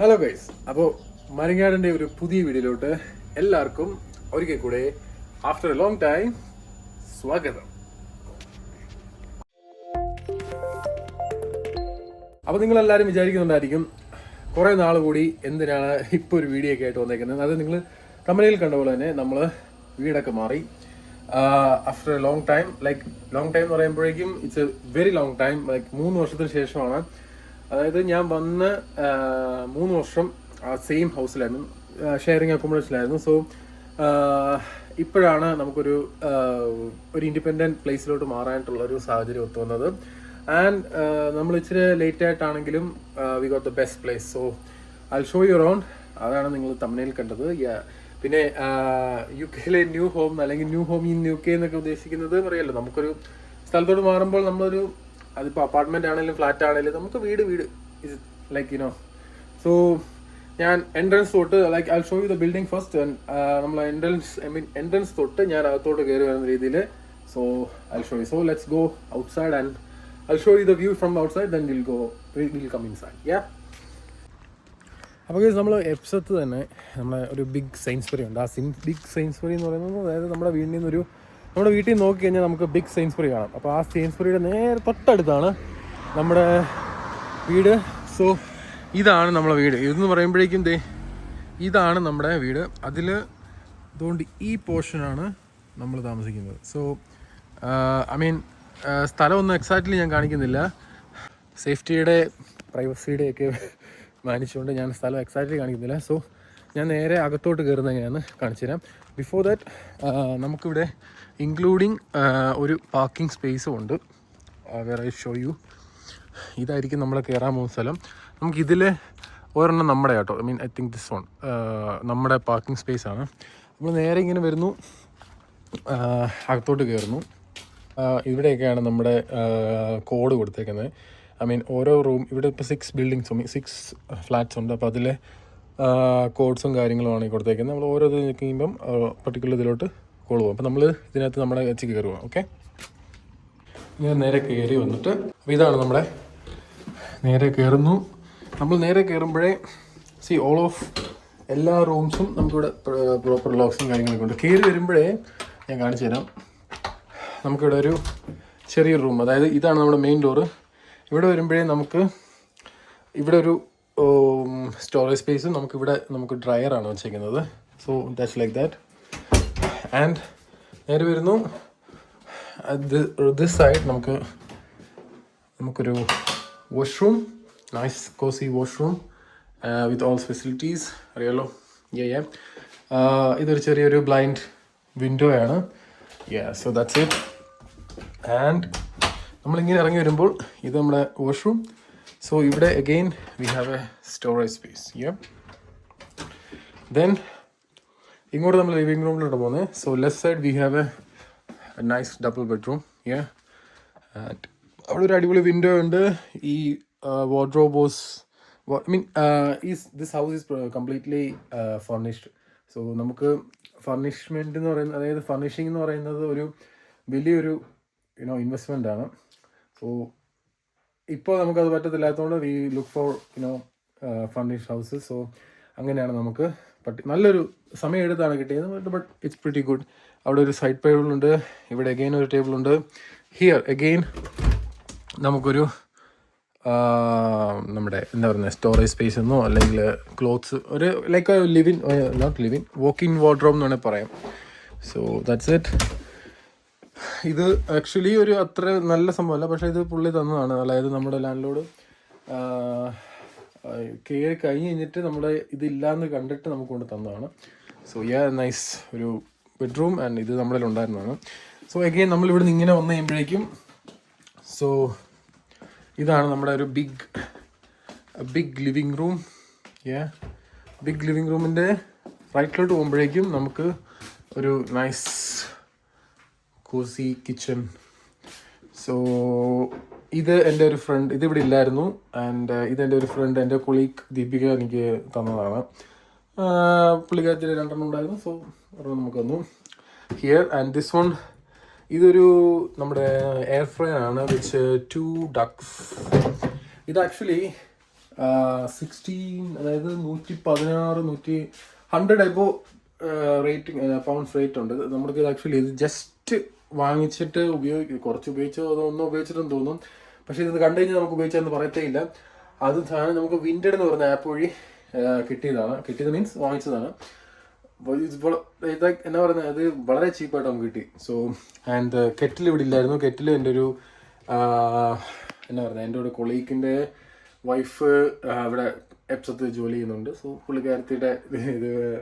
Hello guys അപ്പോൾ മരങ്ങാടിന്റെ ഒരു പുതിയ വീഡിയോയിലോട്ട് എല്ലാവർക്കും ഒരിക്കൽ കൂടെ ആഫ്റ്റർ എ ലോങ് ടൈം സ്വാഗതം. അപ്പോൾ നിങ്ങളെല്ലാവരും വിചാരിക്കുന്നുണ്ടായിരിക്കും കുറേ നാൾ കൂടി എന്തിനാണ് ഇപ്പോൾ ഒരു വീഡിയോ ഒക്കെ ആയിട്ട് വന്നേക്കുന്നത്? അത് നിങ്ങൾ കമ്പനിയിൽ കണ്ട പോലെ തന്നെ നമ്മൾ വീടൊക്കെ മാറി. After a long time like long time എന്ന് പറയുമ്പോഴേക്കും it's a very long time like മൂന്ന് വർഷത്തിന് ശേഷമാണ് അതായത് ഞാൻ വന്ന് മൂന്ന് വർഷം സെയിം ഹൗസിലായിരുന്നു ഷെയറിങ് അക്കോമഡേഷനിലായിരുന്നു സോ ഇപ്പോഴാണ് നമുക്കൊരു ഒരു ഇൻഡിപെൻഡന്റ് പ്ലേസിലോട്ട് മാറാനായിട്ടുള്ള ഒരു സാഹചര്യം ഒത്തു വന്നത്. ആൻഡ് നമ്മൾ ഇച്ചിരി ലേറ്റ് ആയിട്ടാണെങ്കിലും we got the best place so I show you round അതാണ് നിങ്ങൾ തമിഴിൽ കണ്ടത്. പിന്നെ യു കെയിലെ ന്യൂ ഹോം അല്ലെങ്കിൽ new home in U K എന്നൊക്കെ ഉദ്ദേശിക്കുന്നത് അറിയാലോ? നമുക്കൊരു സ്ഥലത്തോട് മാറുമ്പോൾ നമ്മളൊരു അതിപ്പോൾ അപ്പാർട്ട്മെന്റ് ആണെങ്കിലും ഫ്ലാറ്റ് ആണെങ്കിലും നമുക്ക് വീട് വീട് is like you know so ഞാൻ എൻട്രൻസ് തൊട്ട് like I show you the building first നമ്മൾ എൻട്രൻസ് ഐ മീൻ എൻട്രൻസ് തൊട്ട് ഞാൻ അകത്തോട്ട് കയറി വരുന്ന രീതിയിൽ so I show you so let's go outside and I show you the view from outside then will go will come inside yeah അപ്പോൾ നമ്മൾ എപ്സത്ത് തന്നെ നമ്മളെ ഒരു ബിഗ് സയൻസ്ബറി ഉണ്ട്. ആ സിൻ ബിഗ് സയൻസ്ബറി എന്ന് പറയുന്നത് അതായത് നമ്മുടെ വീടിന്റെ നിന്നൊരു നമ്മുടെ വീട്ടിൽ നിന്ന് നോക്കി കഴിഞ്ഞാൽ നമുക്ക് ബിഗ് സെയിൻസ്പുറി കാണാം. അപ്പോൾ ആ സെയിൻസ്പുരിയുടെ നേരെ തൊട്ടടുത്താണ് നമ്മുടെ വീട്. സോ ഇതാണ് നമ്മളെ വീട്. ഇതെന്ന് പറയുമ്പോഴേക്കും ദേ ഇതാണ് നമ്മുടെ വീട്. അതിൽ അതുകൊണ്ട് ഈ പോർഷനാണ് നമ്മൾ താമസിക്കുന്നത്. സോ ഐ മീൻ സ്ഥലമൊന്നും എക്സാക്ട്ലി ഞാൻ കാണിക്കുന്നില്ല. സേഫ്റ്റിയുടെ പ്രൈവസിയുടെ ഒക്കെ മാനിച്ചുകൊണ്ട് ഞാൻ സ്ഥലം എക്സാക്ട്ലി കാണിക്കുന്നില്ല. സോ ഞാൻ നേരെ അകത്തോട്ട് കയറുന്നത് എങ്ങനെയാണെന്ന് കാണിച്ചു തരാം ബിഫോർ ദാറ്റ് നമുക്കിവിടെ ഇൻക്ലൂഡിങ് ഒരു പാർക്കിംഗ് സ്പേസും ഉണ്ട്. വേറെ ഷോ യു ഇതായിരിക്കും നമ്മൾ കയറാൻ പോകുന്ന സ്ഥലം. നമുക്ക് ഇതിൽ ഒരെണ്ണം നമ്മുടെ കേട്ടോ I mean I think this one നമ്മുടെ പാർക്കിംഗ് സ്പേസ് ആണ് നമ്മൾ നേരെ ഇങ്ങനെ വരുന്നു. അകത്തോട്ട് കയറുന്നു ഇവിടെയൊക്കെയാണ് നമ്മുടെ കോഡ് കൊടുത്തേക്കുന്നത്. ഐ മീൻ ഓരോ റൂം ഇവിടെ ഇപ്പോൾ സിക്സ് ബിൽഡിങ്സ് സിക്സ് ഫ്ലാറ്റ്സ് ഉണ്ട്. അപ്പോൾ അതിലെ കോഡ്സും കാര്യങ്ങളുമാണ് കൊടുത്തേക്കുന്നത്. നമ്മൾ ഓരോ ഇത് കഴിയുമ്പം പർട്ടിക്കുലർ ഇതിലോട്ട് കോൾ പോകും അപ്പോൾ നമ്മൾ ഇതിനകത്ത് നമ്മുടെ വെച്ച് കയറുക ഓക്കെ ഇങ്ങനെ നേരെ കയറി വന്നിട്ട് അപ്പോൾ ഇതാണ് നമ്മുടെ നേരെ കയറുന്നു. നമ്മൾ നേരെ കയറുമ്പോഴേ സി ഓൾ ഓഫ് എല്ലാ റൂംസും നമുക്കിവിടെ പ്രോപ്പർ ലോക്സും കാര്യങ്ങളൊക്കെ ഉണ്ട്. കയറി വരുമ്പോഴേ ഞാൻ കാണിച്ചു തരാം. നമുക്കിവിടെ ഒരു ചെറിയൊരു റൂം അതായത് ഇതാണ് നമ്മുടെ മെയിൻ ഡോറ് ഇവിടെ വരുമ്പോഴേ നമുക്ക് ഇവിടെ ഒരു സ്റ്റോറേജ് സ്പേസും നമുക്കിവിടെ നമുക്ക് ഡ്രയറാണ് വെച്ചേക്കുന്നത്. So that's like that and നേരെ വരുന്നു. ദിസ് സൈഡ് നമുക്ക് നമുക്കൊരു washroom nice cosy washroom with all facilities അറിയാലോ? യാ യാ ഇതൊരു ചെറിയൊരു ബ്ലൈൻഡ് വിൻഡോ ആണ്. Yeah so that's it and നമ്മളിങ്ങനെ ഇറങ്ങി വരുമ്പോൾ ഇത് നമ്മുടെ വാഷ്റൂം സോ ഇവിടെ again we have a storage space yeah then ഇങ്ങോട്ട് നമ്മൾ ലിവിംഗ് റൂമിലോട്ട് പോകുന്നത് so left side we have a nice double bedroom yeah അവിടെ ഒരു അടിപൊളി വിൻഡോ ഉണ്ട്. ഈ wardrobes I mean is this house is completely furnished so നമുക്ക് ഫർണിഷ്മെന്റ് എന്ന് പറയുന്നത് അതായത് ഫർണിഷിംഗ് എന്ന് പറയുന്നത് ഒരു വലിയൊരു യുനോ ഇൻവെസ്റ്റ്മെന്റ് ആണ്. സോ ഇപ്പോൾ നമുക്കത് പറ്റത്തില്ലാത്തതുകൊണ്ട് we look for you know furnish houses so അങ്ങനെയാണ് നമുക്ക് പറ്റി നല്ലൊരു സമയം എടുത്താണ് കിട്ടിയത്. ബട്ട് ഇറ്റ്സ് പ്രിറ്റി ഗുഡ് അവിടെ ഒരു സൈഡ് ടേബിൾ ഉണ്ട്. ഇവിടെ അഗെയിൻ ഒരു ടേബിൾ ഉണ്ട്. ഹിയർ അഗെയിൻ നമുക്കൊരു നമ്മുടെ എന്താ പറയുക സ്റ്റോറേജ് സ്പേസ് എന്നോ അല്ലെങ്കിൽ ക്ലോത്ത്സ് ഒരു like living not living walk in wardrobe എന്ന് വേണമെങ്കിൽ പറയാം. സോ ദാറ്റ്സ് ഇറ്റ് ഇത് ആക്ച്വലി ഒരു അത്ര നല്ല സംഭവമല്ല. പക്ഷേ ഇത് പുള്ളി തന്നതാണ്. അതായത് നമ്മുടെ ലാൻഡ് ലോഡ് കയറി കഴിഞ്ഞ് കഴിഞ്ഞിട്ട് നമ്മുടെ ഇതില്ലാന്ന് കണ്ടിട്ട് നമുക്ക് കൊണ്ട് തന്നതാണ്. സോ യാ നൈസ് ഒരു ബെഡ്റൂം ആൻഡ് ഇത് നമ്മളിൽ ഉണ്ടായിരുന്നതാണ് സോ എഗെയിൻ നമ്മൾ ഇവിടെ നിന്ന് ഇങ്ങനെ വന്നു കഴിയുമ്പോഴേക്കും സോ ഇതാണ് നമ്മുടെ ഒരു big big living room yeah big living റൂമിന്റെ റൈറ്റിലോട്ട് പോകുമ്പോഴേക്കും നമുക്ക് ഒരു നൈസ് കോസി കിച്ചൺ സോ ഇത് എന്റെ ഒരു ഫ്രണ്ട് ഇത് ഇവിടെ ഇല്ലായിരുന്നു. ആൻഡ് ഇത് എന്റെ ഒരു ഫ്രണ്ട് എന്റെ കൊളീഗ് ദീപിക എനിക്ക് തന്നതാണ്. പുള്ളിക്കാരത്തിൽ രണ്ടെണ്ണം ഉണ്ടായിരുന്നു. സോ ഒരെണ്ണം നമുക്ക് തന്നു. ഹിയർ ആൻഡ് ദിസ് വൺ ഇതൊരു നമ്മുടെ എയർ ഫ്രൈ ആണ് വിച്ച് ടു ഡക്സ് ഇത് ആക്ച്വലി സിക്സ്റ്റീൻ അതായത് നൂറ്റി പതിനാറ് നൂറ്റി hundred above rating pounds rate ഉണ്ട്. നമുക്ക് ഇത് ആക്ച്വലി ഇത് ജസ്റ്റ് വാങ്ങിച്ചിട്ട് ഉപയോഗിക്കും കുറച്ച് ഉപയോഗിച്ചോ ഒന്നും ഉപയോഗിച്ചിട്ടെന്ന് തോന്നും. പക്ഷെ ഇത് കണ്ടു കഴിഞ്ഞാൽ നമുക്ക് ഉപയോഗിച്ചതെന്ന് പറയത്തേ ഇല്ല അത് സാധനം നമുക്ക് വിൻഡഡ് എന്ന് പറയുന്ന ആപ്പ് വഴി കിട്ടിയതാണ്. കിട്ടിയത് മീൻസ് വാങ്ങിച്ചതാണ്. എന്നാ പറയുന്നത്? അത് വളരെ ചീപ്പായിട്ട് നമുക്ക് കിട്ടി. സോ ആൻഡ് കെറ്റിൽ ഇവിടെ ഇല്ലായിരുന്നു. കെറ്റിൽ എന്റെ ഒരു എന്നാ പറയുന്നത്? എന്റെ ഒരു കൊളീക്കിന്റെ വൈഫ് അവിടെ എപ്സത്ത് ജോലി ചെയ്യുന്നുണ്ട്. സോ പുള്ളിക്കാരത്തിയുടെ ഇത്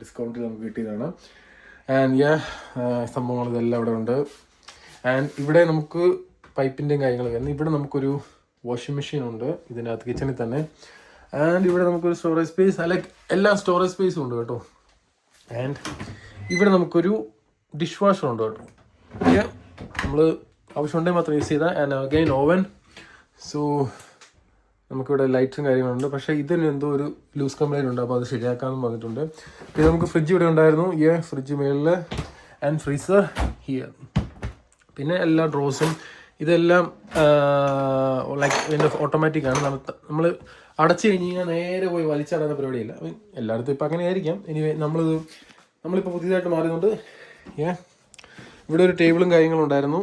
ഡിസ്കൗണ്ടിൽ നമുക്ക് കിട്ടിയതാണ്. ആൻഡ് യാ സംഭവങ്ങൾ ഇതെല്ലാം ഇവിടെ ഉണ്ട്. ആൻഡ് ഇവിടെ നമുക്ക് പൈപ്പിന്റെയും കാര്യങ്ങളും വരുന്നത് ഇവിടെ നമുക്കൊരു വാഷിംഗ് മെഷീൻ ഉണ്ട് ഇതിനകത്ത് കിച്ചണിൽ തന്നെ. ആൻഡ് ഇവിടെ നമുക്കൊരു സ്റ്റോറേജ് സ്പേസ് ലൈക്ക് എല്ലാ സ്റ്റോറേജ് സ്പേസും ഉണ്ട് കേട്ടോ. ആൻഡ് ഇവിടെ നമുക്കൊരു ഡിഷ് വാഷർ ഉണ്ട് കേട്ടോ. നമ്മൾ ആവശ്യമുണ്ടെങ്കിൽ മാത്രം യൂസ് ചെയ്താൽ ആൻഡ് അഗൈൻ ഓവൻ സോ നമുക്കിവിടെ ലൈറ്റ്സും കാര്യങ്ങളുണ്ട്. പക്ഷേ ഇതിന് എന്തോ ഒരു ലൂസ് കംപ്ലൈന്റ് ഉണ്ട്. അപ്പോൾ അത് ശരിയാക്കാമെന്ന് പറഞ്ഞിട്ടുണ്ട് പിന്നെ നമുക്ക് ഫ്രിഡ്ജ് ഇവിടെ ഉണ്ടായിരുന്നു. ഈ ഫ്രിഡ്ജ് മേളിൽ ആൻഡ് ഫ്രീസർ ഹിയർ പിന്നെ എല്ലാ ഡ്രോസും ഇതെല്ലാം ലൈക്ക് ഇതിന്റെ ഓട്ടോമാറ്റിക് ആണ്. നമ്മൾ അടച്ചു കഴിഞ്ഞ് കഴിഞ്ഞാൽ നേരെ പോയി വലിച്ചടയുന്ന പരിപാടിയില്ല. Mean, എല്ലായിടത്തും ഇപ്പം അങ്ങനെ ആയിരിക്കാം. ഇനി നമ്മളിത് നമ്മളിപ്പോൾ പുതിയതായിട്ട് മാറിയതുകൊണ്ട് ഏ ഇവിടെ ഒരു ടേബിളും കാര്യങ്ങളും ഉണ്ടായിരുന്നു.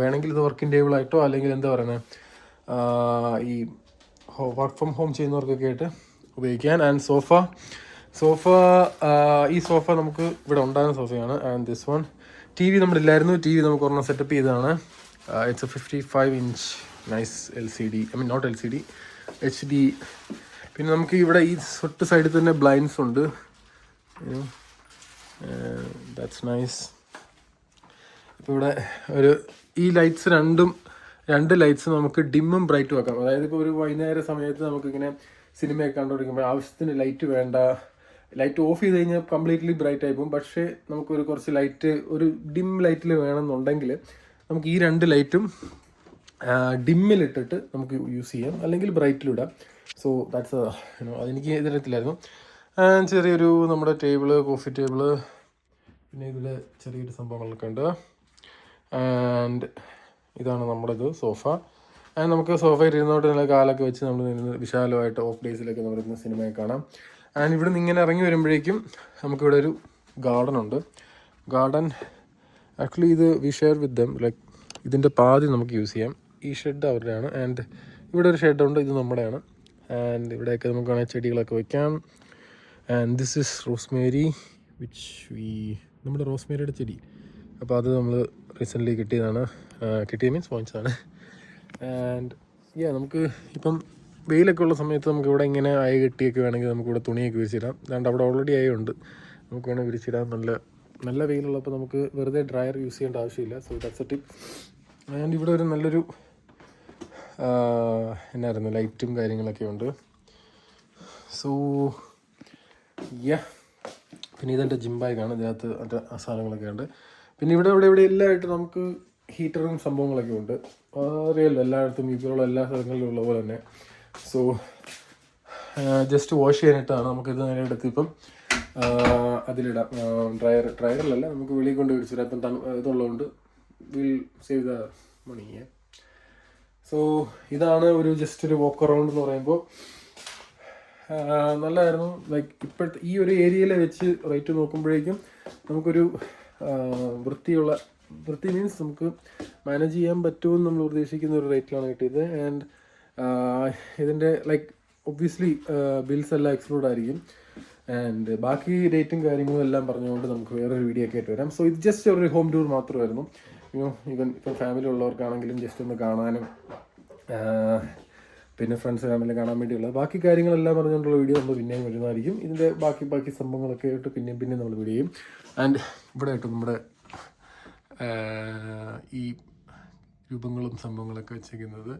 വേണമെങ്കിൽ ഇത് വർക്കിംഗ് ടേബിളായിട്ടോ അല്ലെങ്കിൽ എന്താ പറയുന്നത് ഈ വർക്ക് ഫ്രം ഹോം ചെയ്യുന്നവർക്കൊക്കെ ആയിട്ട് ഉപയോഗിക്കാൻ. ആൻഡ് സോഫ സോഫ ഈ സോഫ നമുക്ക് ഇവിടെ ഉണ്ടായിരുന്ന സോഫയാണ് and this one T V നമ്മളില്ലായിരുന്നു T V നമുക്ക് ഒരെണ്ണം സെറ്റപ്പ് ചെയ്തതാണ്. It's a fifty five inch nice L C D I mean not L C D H D പിന്നെ നമുക്ക് ഇവിടെ ഈ തൊട്ട് സൈഡിൽ തന്നെ ബ്ലൈൻഡ്സ് ഉണ്ട്. ദാറ്റ്സ് നൈസ് ഇപ്പോൾ ഇവിടെ ഒരു ഈ ലൈറ്റ്സ് രണ്ടും രണ്ട് ലൈറ്റ്സ് നമുക്ക് ഡിമ്മും ബ്രൈറ്റും വെക്കാം അതായത് ഇപ്പോൾ ഒരു വൈകുന്നേര സമയത്ത് നമുക്കിങ്ങനെ സിനിമയൊക്കെ കണ്ടുപിടിക്കുമ്പോൾ ആവശ്യത്തിന് ലൈറ്റ് വേണ്ട. ലൈറ്റ് ഓഫ് ചെയ്ത് കഴിഞ്ഞാൽ കംപ്ലീറ്റ്ലി ബ്രൈറ്റ് ആയി പോകും. പക്ഷേ നമുക്കൊരു കുറച്ച് ലൈറ്റ് ഒരു ഡിം ലൈറ്റിൽ വേണമെന്നുണ്ടെങ്കിൽ നമുക്ക് ഈ രണ്ട് ലൈറ്റും ഡിമ്മിലിട്ടിട്ട് നമുക്ക് യൂസ് ചെയ്യാം. അല്ലെങ്കിൽ ബ്രൈറ്റിലിടാം സോ ദാറ്റ്സ് അതെനിക്ക് ഇതിനകത്തില്ലായിരുന്നു. ചെറിയൊരു നമ്മുടെ ടേബിൾ കോഫി ടേബിൾ പിന്നെ ഇതിൽ ചെറിയൊരു സംഭവങ്ങളൊക്കെ ഉണ്ട്. ആൻഡ് ഇതാണ് നമ്മുടെ ഇത് സോഫ. ആൻഡ് നമുക്ക് സോഫയിൽ ഇരുന്നോട്ട് നല്ല കാലൊക്കെ വെച്ച് നമ്മൾ നിന്ന് വിശാലമായിട്ട് ഓഫ് ഡേയ്സിലൊക്കെ നമ്മൾ ഇരുന്ന് സിനിമയെ കാണാം. ആൻഡ് ഇവിടെ നിന്ന് ഇങ്ങനെ ഇറങ്ങി വരുമ്പോഴേക്കും നമുക്കിവിടെ ഒരു ഗാർഡൻ ഉണ്ട്. ഗാർഡൻ ആക്ച്വലി ഇത് we share with them like ഇതിന്റെ പാതി നമുക്ക് യൂസ് ചെയ്യാം. ഈ ഷെഡ് അവരുടെയാണ്. ആൻഡ് ഇവിടെ ഒരു ഷെഡ് ഉണ്ട് ഇത് നമ്മുടെയാണ്. ആൻഡ് ഇവിടെയൊക്കെ നമുക്ക് വേണമെങ്കിൽ ചെടികളൊക്കെ വയ്ക്കാം and this is rosemary which we നമ്മുടെ റോസ്മേരിയുടെ ചെടി. അപ്പോൾ അത് നമ്മൾ റീസെന്റ്ലി കിട്ടിയതാണ്. കിട്ടിയ മീൻസ് വാങ്ങിച്ചതാണ് ആൻഡ് യാ നമുക്ക് ഇപ്പം വെയിലൊക്കെ ഉള്ള സമയത്ത് നമുക്ക് ഇവിടെ ഇങ്ങനെ അയ കെട്ടിയൊക്കെ വേണമെങ്കിൽ നമുക്ക് ഇവിടെ തുണിയൊക്കെ വിരിച്ചിടാം. അതുകൊണ്ട് അവിടെ ഓൾറെഡി അയ ഉണ്ട്. നമുക്ക് വേണമെങ്കിൽ വിരിച്ചിടാം. നല്ല നല്ല വെയിലുള്ളപ്പോൾ നമുക്ക് വെറുതെ ഡ്രയർ യൂസ് ചെയ്യേണ്ട ആവശ്യമില്ല. So that's a tip and ഇവിടെ ഒരു നല്ലൊരു എന്നായിരുന്നു ലൈറ്റും കാര്യങ്ങളൊക്കെ ഉണ്ട്. സോ യാ പിന്നെ ഇതെന്റെ ജിം ബാഗാണ് ഇതിനകത്ത് മറ്റേ സാധനങ്ങളൊക്കെ ഉണ്ട്. പിന്നെ ഇവിടെ ഇവിടെ ഇവിടെ എല്ലാമായിട്ട് നമുക്ക് ഹീറ്ററും സംഭവങ്ങളൊക്കെ ഉണ്ട്. അറിയാലോ എല്ലായിടത്തും ഇപ്പോഴുള്ള എല്ലാ സ്ഥലങ്ങളിലും ഉള്ള പോലെ തന്നെ. സോ ജസ്റ്റ് വാഷ് ചെയ്യാനായിട്ടാണ് നമുക്കിത് നേരെ എടുത്ത് ഇപ്പം അതിലിടാം. ഡ്രയർ ഡ്രയറിലല്ല നമുക്ക് വെളിയിൽ കൊണ്ട് പിടിച്ചിടാം ഇപ്പം ഇതുള്ളതുകൊണ്ട് will save the money so ഇതാണ് ഒരു ജസ്റ്റ് ഒരു വോക്ക് അറൗണ്ട് എന്ന് പറയുമ്പോൾ നല്ലതായിരുന്നു. ലൈക്ക് ഇപ്പോഴത്തെ ഈ ഒരു ഏരിയയിൽ വെച്ച് റേറ്റ് നോക്കുമ്പോഴേക്കും നമുക്കൊരു വൃത്തിയുള്ള വൃത്തി മീൻസ് നമുക്ക് മാനേജ് ചെയ്യാൻ പറ്റുമെന്ന് നമ്മൾ പ്രതീക്ഷിക്കുന്ന ഒരു റേറ്റിലാണ് കിട്ടിയത്. ആൻഡ് ഇതിന്റെ ലൈക്ക് ഒബ്വിയസ്ലി ബിൽസ് എല്ലാം എക്സ്ക്ലൂഡ് ആയിരിക്കും. ആൻഡ് ബാക്കി ഡേറ്റും കാര്യങ്ങളും എല്ലാം പറഞ്ഞുകൊണ്ട് നമുക്ക് വേറൊരു വീഡിയോ ഒക്കെ ആയിട്ട് വരാം. സോ ഇത് ജസ്റ്റ് ഒരു ഹോം ടൂർ മാത്രമായിരുന്നു. യു ഈവൻ ഇപ്പം ഫാമിലി ഉള്ളവർക്കാണെങ്കിലും ജസ്റ്റ് ഒന്ന് കാണാനും പിന്നെ ഫ്രണ്ട്സ് ഫാമിലി കാണാൻ വേണ്ടിയുള്ളത്. ബാക്കി കാര്യങ്ങളെല്ലാം പറഞ്ഞുകൊണ്ടുള്ള വീഡിയോ നമ്മൾ പിന്നെയും വരുന്നതായിരിക്കും. ഇതിന്റെ ബാക്കി ബാക്കി സംഭവങ്ങളൊക്കെ ആയിട്ട് പിന്നെയും പിന്നെയും നമ്മൾ വീഡിയോ ചെയ്യും. ആൻഡ് ഇവിടെ ആയിട്ട് നമ്മുടെ ഈ രൂപങ്ങളും സംഭവങ്ങളൊക്കെ വെച്ചിരിക്കുന്നത്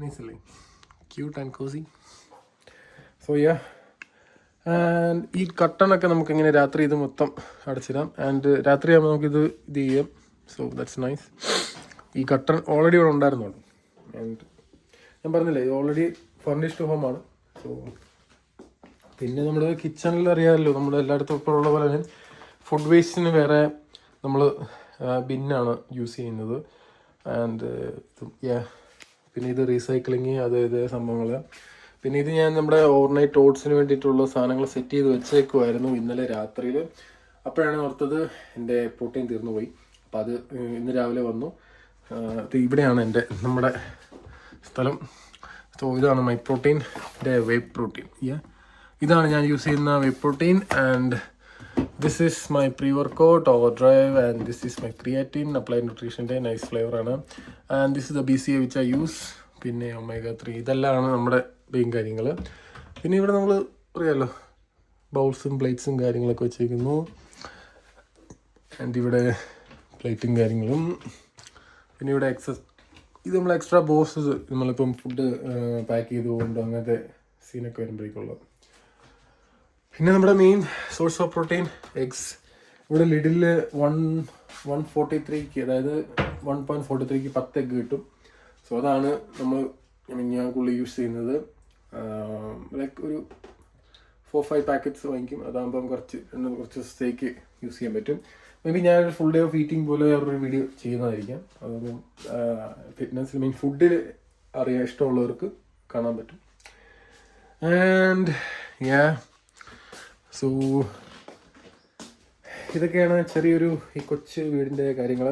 നൈസല്ലേ? Cute and cozy so yeah and ഈ കട്ടണൊക്കെ നമുക്ക് ഇങ്ങനെ രാത്രി ഇത് മൊത്തം അടച്ചിടാം. ആൻഡ് രാത്രി ആകുമ്പോൾ നമുക്കിത് ഇത് ചെയ്യാം. സോ ദാറ്റ്സ് നൈസ് ഈ കട്ടൺ ഓൾറെഡി ഇവിടെ ഉണ്ടായിരുന്നു ആൻഡ് ഞാൻ പറഞ്ഞില്ലേ ഇത് ഓൾറെഡി ഫർണിഷ്ഡ് ഹോമാണ് സോ പിന്നെ നമ്മുടെ കിച്ചണിൽ അറിയാമല്ലോ നമ്മൾ എല്ലായിടത്തും ഇപ്പോൾ ഉള്ള പോലെ തന്നെ ഫുഡ് വേസ്റ്റിന് വേറെ നമ്മൾ ബിന്നാണ് യൂസ് ചെയ്യുന്നത്. ആൻഡ് പിന്നെ ഇത് റീസൈക്ലിങ് അത് ഇത് സംഭവങ്ങൾ. പിന്നെ ഇത് ഞാൻ നമ്മുടെ ഓവർനൈറ്റ് ഓട്സിന് വേണ്ടിയിട്ടുള്ള സാധനങ്ങൾ സെറ്റ് ചെയ്ത് വെച്ചേക്കുമായിരുന്നു ഇന്നലെ രാത്രിയിൽ അപ്പോഴാണ് ഓർത്തത് എന്റെ പ്രോട്ടീൻ തീർന്നു പോയി അപ്പോൾ അത് ഇന്ന് രാവിലെ വന്നു. അത് ഇവിടെയാണ് എന്റെ നമ്മുടെ സ്ഥലം. സോ ഇതാണ് മൈ പ്രോട്ടീൻ എന്റെ വേ പ്രോട്ടീൻ ഇതാണ് ഞാൻ യൂസ് ചെയ്യുന്ന whey protein and this is my pre workout over drive and this is my creatine applied ന്യൂട്രീഷന്റെ nice ഫ്ലേവറാണ് and this is the B C A which I use പിന്നെ omega three ഇതെല്ലാമാണ് നമ്മുടെ main കാര്യങ്ങൾ പിന്നെ ഇവിടെ നമ്മൾ അറിയാമല്ലോ ബൗൾസും പ്ലേറ്റ്സും കാര്യങ്ങളൊക്കെ വെച്ചേക്കുന്നു ആൻഡ് ഇവിടെ പ്ലേറ്റും കാര്യങ്ങളും. പിന്നെ ഇവിടെ എക്സസ് ഇത് നമ്മൾ എക്സ്ട്രാ ബോക്സസ് നമ്മളിപ്പം ഫുഡ് പാക്ക് ചെയ്ത് പോകുന്നുണ്ടോ അങ്ങനത്തെ സീനൊക്കെ വരുമ്പോഴേക്കുള്ളത് പിന്നെ നമ്മുടെ main source of protein eggs ഇവിടെ ലിഡിൽ വൺ വൺ ഫോർട്ടി ത്രീക്ക് അതായത് വൺ പോയിന്റ് ഫോർട്ടി ത്രീക്ക് പത്ത് എഗ് കിട്ടും. സോ അതാണ് നമ്മൾ ഞാൻ കൂടുതൽ യൂസ് ചെയ്യുന്നത് ലൈക്ക് ഒരു ഫോർ ഫൈവ് പാക്കറ്റ്സ് വാങ്ങിക്കും. അതാകുമ്പോൾ കുറച്ച് കുറച്ച് ദിവസത്തേക്ക് യൂസ് ചെയ്യാൻ പറ്റും. മേ ബി ഞാൻ ഫുൾ ഡേ ഓഫ് ഈറ്റിംഗ് പോലെ ഒരു വീഡിയോ ചെയ്യുന്നതായിരിക്കാം. അതൊന്നും ഫിറ്റ്നസ് മീൻ ഫുഡിൽ അറിയാൻ ഇഷ്ടമുള്ളവർക്ക് കാണാൻ പറ്റും. ആൻഡ് യാ സോ ഇതൊക്കെയാണ് ചെറിയൊരു ഈ കൊച്ചു വീടിന്റെ കാര്യങ്ങൾ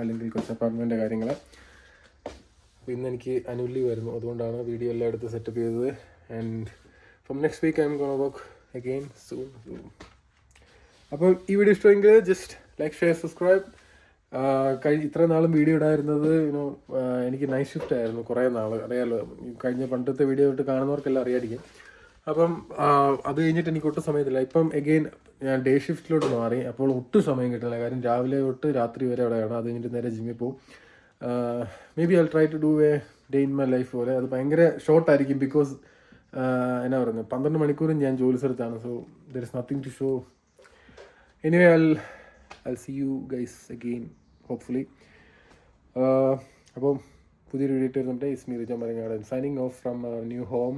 അല്ലെങ്കിൽ കൊച്ചു അപ്പാർട്ട്മെന്റിന്റെ കാര്യങ്ങൾ ഇന്ന് എനിക്ക് അനുവലി വരുന്നു. അതുകൊണ്ടാണ് വീഡിയോ എല്ലാം എടുത്ത് സെറ്റപ്പ് ചെയ്തത്. And from next week I'm gonna work again soon അപ്പോൾ ഈ വീഡിയോ ഇഷ്ടമെങ്കിൽ ജസ്റ്റ് ലൈക്ക് ഷെയർ സബ്സ്ക്രൈബ് കഴിഞ്ഞ ഇത്ര നാളും വീഡിയോ ഇടായിരുന്നത് യുനോ എനിക്ക് നൈറ്റ് ഷിഫ്റ്റ് ആയിരുന്നു കുറേ നാൾ അറിയാമല്ലോ കഴിഞ്ഞ പണ്ടത്തെ വീഡിയോ ഇട്ട് കാണുന്നവർക്കെല്ലാം അറിയായിരിക്കും. അപ്പം അത് കഴിഞ്ഞിട്ട് എനിക്ക് ഒട്ടും സമയത്തില്ല ഇപ്പം എഗെയിൻ ഞാൻ ഡേ ഷിഫ്റ്റിലോട്ട് മാറി. അപ്പോൾ ഒട്ടും സമയം കിട്ടില്ല കാര്യം രാവിലെ തൊട്ട് രാത്രി വരെ അവിടെയാണ്. അത് കഴിഞ്ഞിട്ട് നേരെ ജിമ്മിൽ പോകും. Maybe I try to do a day in my life പോലെ. അത് ഭയങ്കര ഷോർട്ടായിരിക്കും ബിക്കോസ് എന്നാ പറയുന്നത്? പന്ത്രണ്ട് മണിക്കൂറും ഞാൻ ജോലി സ്ഥലത്താണ്. So there is nothing to show anyway I I see you guys again hopefully അപ്പം പുതിയൊരു വീഡിയോ വരുന്നുണ്ട്. Ismeer Rija Marangadan signing off from new home